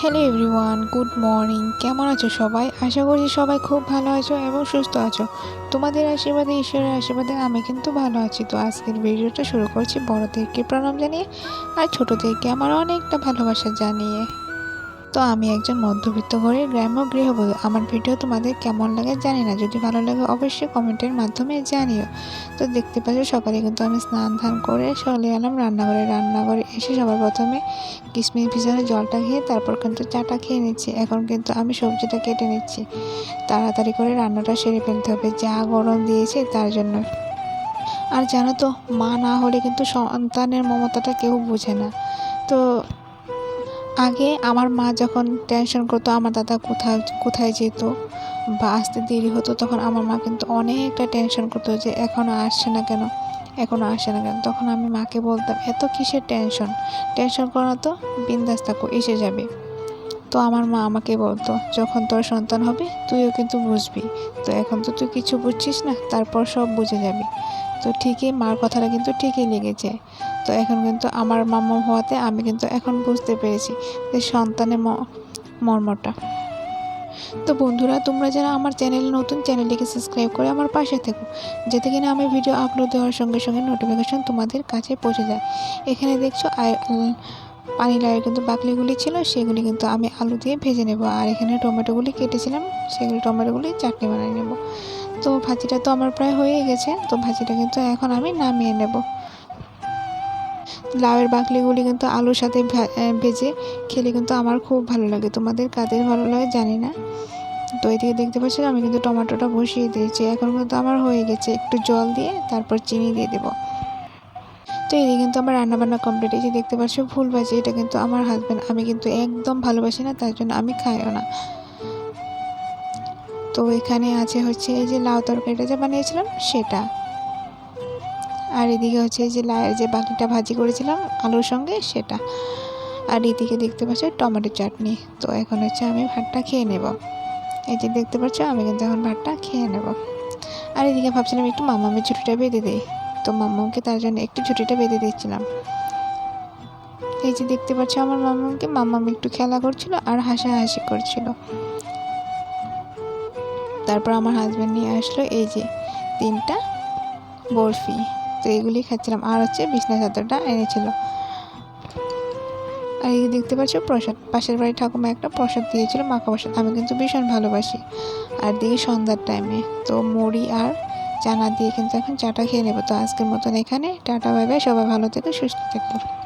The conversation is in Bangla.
হ্যালো এভরিওয়ান গুড মর্নিং কেমন আছো সবাই? আশা করছি সবাই খুব ভালো আছো এবং সুস্থ আছো। তোমাদের আশীর্বাদে, ঈশ্বরের আশীর্বাদে আমি কিন্তু ভালো আছি। তো আজকের ভিডিওটা শুরু করছি বড়দেরকে প্রণাম জানিয়ে আর ছোটোদেরকে আমার অনেকটা ভালোবাসা জানিয়ে। তো আমি একজন মধ্যবিত্ত ঘরের গ্রাম্য গৃহবধূ। আমার ভিডিও তোমাদের কেমন লাগে জানি না। যদি ভালো লাগে অবশ্যই কমেন্টের মাধ্যমে জানিও। তো দেখতে পাচ্ছ সকালে কিন্তু আমি স্নান ধান করে চলে এলাম রান্নাঘরে। রান্নাঘরে এসে সবার প্রথমে কিশমিশ ভিজানো জলটা খেয়ে তারপর কিন্তু চাটা খেয়ে নিচ্ছি। এখন কিন্তু আমি সবজিটা কেটে নিচ্ছি। তাড়াতাড়ি করে রান্নাটা সেরে ফেলতে হবে। যা গরম দিয়েছে তার জন্য। আর জানো তো, মা না হলে কিন্তু সন্তানের মমতাটা কেউ বোঝে না। তো আগে আমার মা যখন টেনশন করতো, আমার দাদা কোথায় কোথায় যেত বা আসতে দেরি হতো, তখন আমার মা কিন্তু অনেকটা টেনশন করতো যে এখনও আসছে না কেন এখনও আসে না কেন। তখন আমি মাকে বলতাম, এত কিসের টেনশন টেনশন করো তো, বিন্দাস থাকো, এসে যাবে। তো আমার মা আমাকে বলতো, যখন তোর সন্তান হবে, তুইও কিন্তু বুঝবি। তো এখন তো তুই কিছু বুঝছিস না, তারপর সব বুঝে যাবি। তো ঠিকই মার কথাটা কিন্তু ঠিকই লেগেছে। তো এখন কিন্তু আমার মাম্মা হওয়াতে আমি কিন্তু এখন বুঝতে পেরেছি যে সন্তানের মর্মটা। তো বন্ধুরা, তোমরা যারা আমার চ্যানেল নতুন, চ্যানেলটিকে সাবস্ক্রাইব করে আমার পাশে থেকো, যাতে কিনা আমি ভিডিও আপলোড দেওয়ার সঙ্গে সঙ্গে নোটিফিকেশন তোমাদের কাছে পৌঁছে যায়। এখানে দেখছ পানি লাউয়ের কিন্তু বাকলিগুলি ছিল, সেগুলি কিন্তু আমি আলু দিয়ে ভেজে নেব। আর এখানে টমেটোগুলি কেটেছিলাম, সেগুলি টমেটোগুলি চাটনি বানিয়ে নেব। তো ভাজিটা তো আমার প্রায় হয়ে গেছে, তো ভাজিটা কিন্তু এখন আমি নামিয়ে নেব। লাউয়ের বাকলিগুলি কিন্তু আলুর সাথে ভেজে খেলে কিন্তু আমার খুব ভালো লাগে। তোমাদের কাদের ভালো লাগে জানি না। তো এদিকে দেখতে পাচ্ছি আমি কিন্তু টমেটোটা বসিয়ে দিয়েছি। এখন কিন্তু আমার হয়ে গেছে একটু জল দিয়ে তারপর চিনি দিয়ে দেবো। তো এদিকে কিন্তু আমার রান্নাবান্না কমপ্লিট হয়েছে দেখতে পাচ্ছ ফুল ভাজি এটা কিন্তু আমার হাজব্যান্ড আমি কিন্তু একদম ভালোবাসি না, তার জন্য আমি খাইও না। তো এখানে আছে হচ্ছে এই যে লাউ তরকারিটা যে বানিয়েছিলাম, সেটা। আর এদিকে হচ্ছে যে লায়ের যে বাকিটা ভাজি করেছিলাম, আলুর সঙ্গে সেটা। আর এদিকে দেখতে পাচ্ছ টমেটো চাটনি। তো এখন হচ্ছে আমি ভাতটা খেয়ে নেব। এই যে দেখতে পাচ্ছ, আমি কিন্তু এখন ভাতটা খেয়ে নেব। আর এদিকে ভাবছিলাম একটু মামামের ছুটিটা বেঁধে দিই। তো মাম্মাকে তার জন্য একটু ছুটিটা বেঁধে দিচ্ছিলাম। এই যে দেখতে পাচ্ছ আমার মাম্মাকে মাম্মাম একটু খেলা করছিল আর হাসাহাসি করছিল। তারপর আমার হাজব্যান্ড নিয়ে আসলো এই যে তিনটা বরফি। তো এগুলি খাচ্ছিলাম। আর হচ্ছে বিছনা চাদরটা এনেছিল। আর এই দেখতে পাচ্ছ প্রসাদ। পাশের বাড়ি ঠাকুমা একটা প্রসাদ দিয়েছিল, মাখা প্রসাদ। আমি কিন্তু ভীষণ ভালোবাসি। আর দিই সন্ধ্যার টাইমে তো মুড়ি আর চানা দিয়ে কিন্তু এখন চাটা খেয়ে নেব। তো আজকের মতন এখানে। টাটা বাই সবাই ভালো থেকে, সুস্থ থেকো।